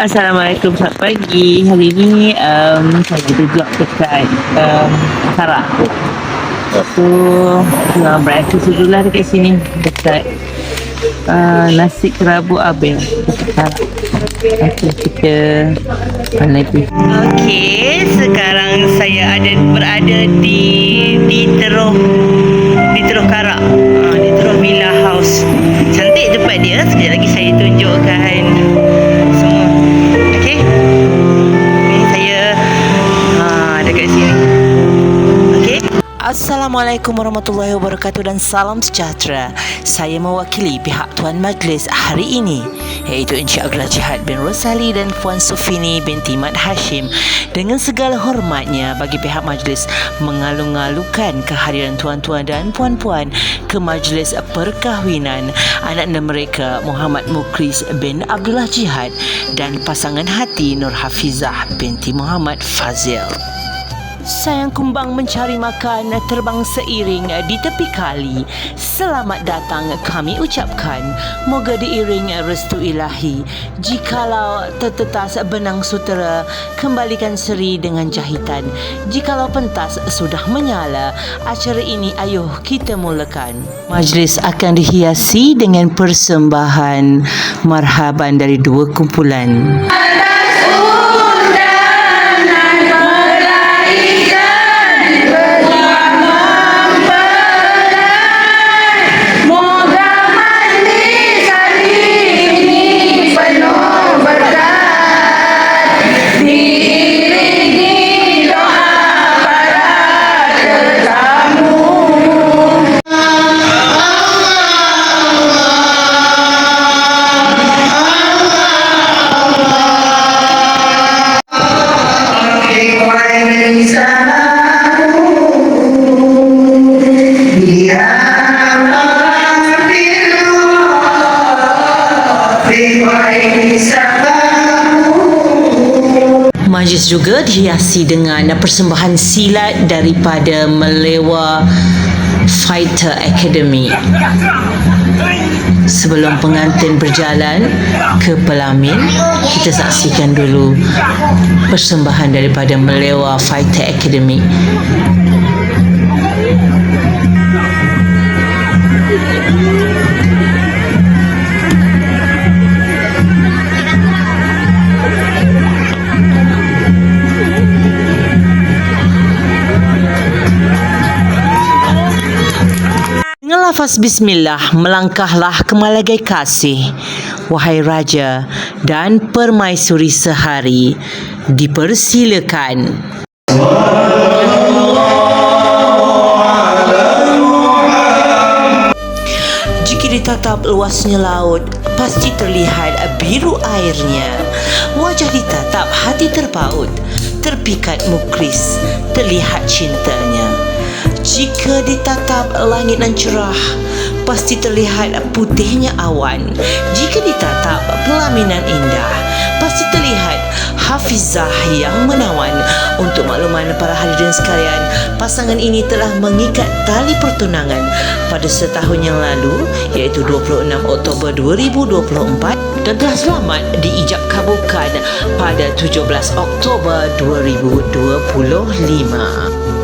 Assalamualaikum, selamat pagi. Hari ni um, saya duduk dekat um, Sarak. So, uh, breakfast dulu dekat sini. Dekat uh, nasi kerabu Abel. Dekat Sarak. Okay, kita mana lagi? Okey, sekarang saya ada berada di di Teruh di Teruh Karak. Uh, di Teruh Villa House. Cantik tempat dia. Sekejap lagi saya tunjukkan Assalamualaikum warahmatullahi wabarakatuh dan salam sejahtera. Saya mewakili pihak Tuan Majlis hari ini iaitu Encik Abdullah Jihad bin Rosali dan Puan Sufini binti Mat Hashim dengan segala hormatnya bagi pihak majlis mengalu-alukan kehadiran tuan-tuan dan puan-puan ke majlis perkahwinan anak-anak mereka Muhammad Mukris bin Abdullah Jihad dan pasangan hati Nur Hafizah binti Muhammad Fazil. Sayang kumbang mencari makan terbang seiring di tepi kali. Selamat datang kami ucapkan. Moga diiring restu ilahi. Jikalau tertetas benang sutera, kembalikan seri dengan jahitan. Jikalau pentas sudah menyala, acara ini ayuh kita mulakan. Majlis akan dihiasi dengan persembahan marhaban dari dua kumpulan. Moga Majlis juga dihiasi dengan persembahan silat daripada Melewa Fighter Academy. Sebelum pengantin berjalan ke pelamin, kita saksikan dulu persembahan daripada Melewa Fighter Academy. Lafaz bismillah, melangkahlah ke Malagai Kasih, wahai raja dan permaisuri sehari, dipersilakan. Jika ditatap luasnya laut, pasti terlihat biru airnya. Wajah ditatap, hati terpaut, terpikat mukris, terlihat cintanya. Jika ditatap langit nan cerah, pasti terlihat putihnya awan. Jika ditatap pelaminan indah, pasti terlihat hafizah yang menawan. Untuk makluman para hadirin sekalian, pasangan ini telah mengikat tali pertunangan pada setahun yang lalu, iaitu 26 Oktober 2024 dan telah selamat diijab kabulkan pada 17 Oktober 2025.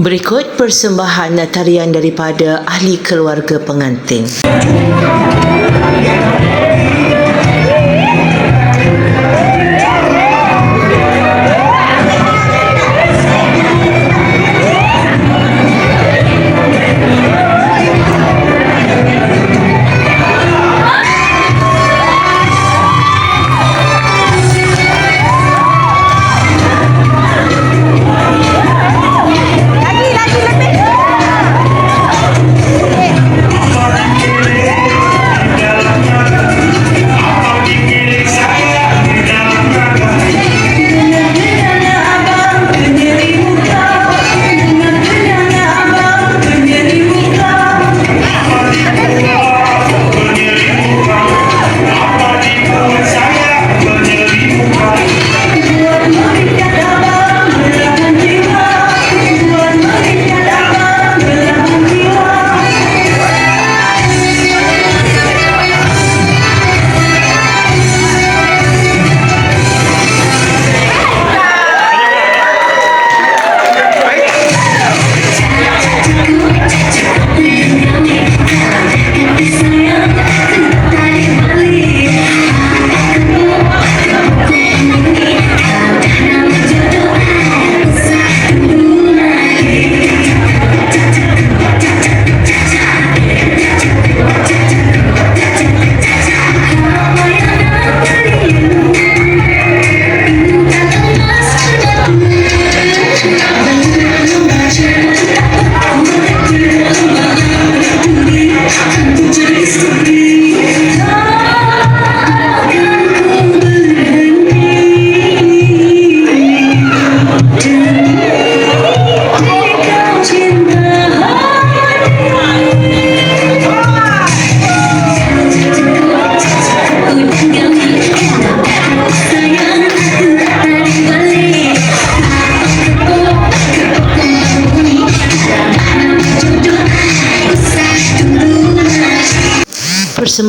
Berikut persembahan tarian daripada ahli keluarga pengantin.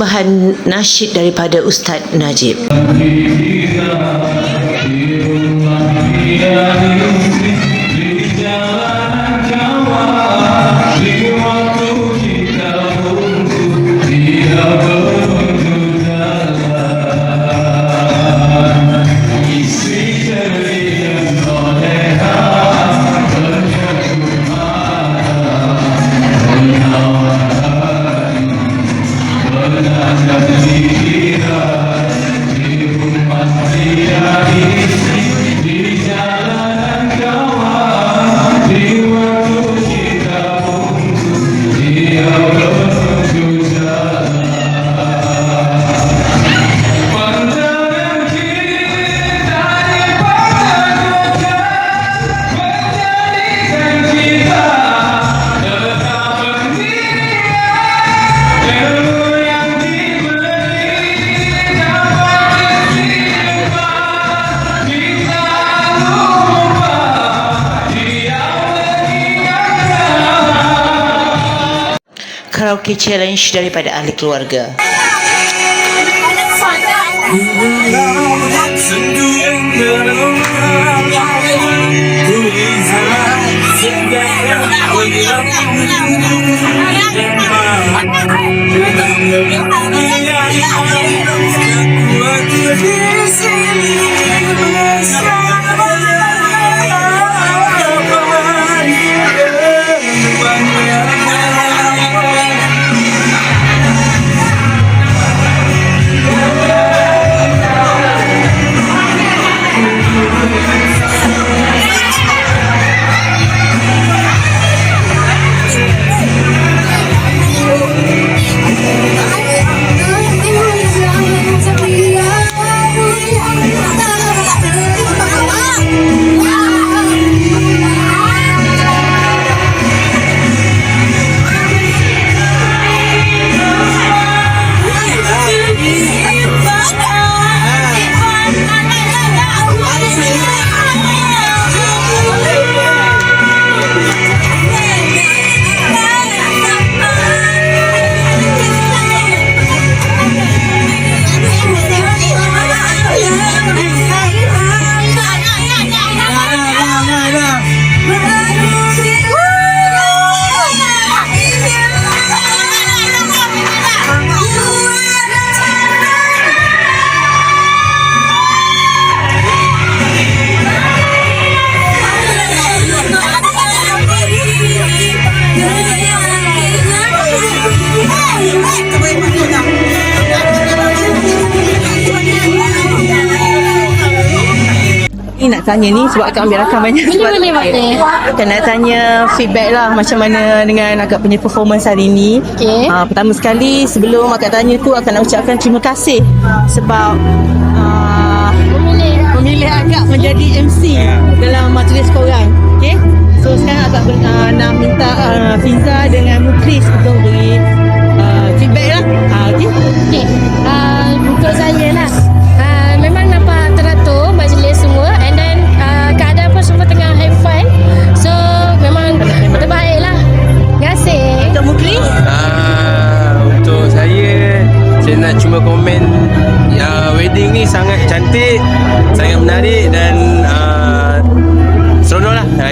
Persembahan nasyid daripada Ustaz Najib. Ainda Karaoke challenge daripada ahli keluarga. Ni nak tanya ni sebab akak ambil rakam banyak. Boleh, sebab boleh, boleh. Akak nak tanya feedback lah macam mana dengan akak punya performance hari ni. Okey. uh, Pertama sekali sebelum akak tanya tu akak nak ucapkan terima kasih Sebab uh, Memilih memilih akak menjadi MC dalam majlis korang. Okay So sekarang akak uh, nak minta uh, Fiza dengan Muklis untuk beri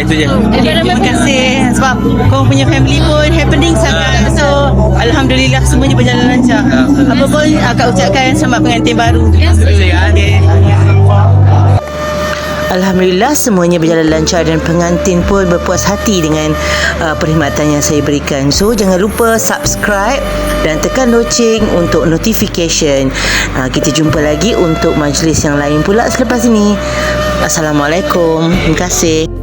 itu je. Terima kasih sebab kau punya family pun happening sangat so alhamdulillah semuanya berjalan lancar apa pun akak ucapkan selamat pengantin baru okay. Alhamdulillah semuanya berjalan lancar dan pengantin pun berpuas hati dengan uh, perkhidmatan yang saya berikan. So jangan lupa subscribe dan tekan loceng untuk notification. Uh, kita jumpa lagi untuk majlis yang lain pula selepas ini. Assalamualaikum. Terima kasih.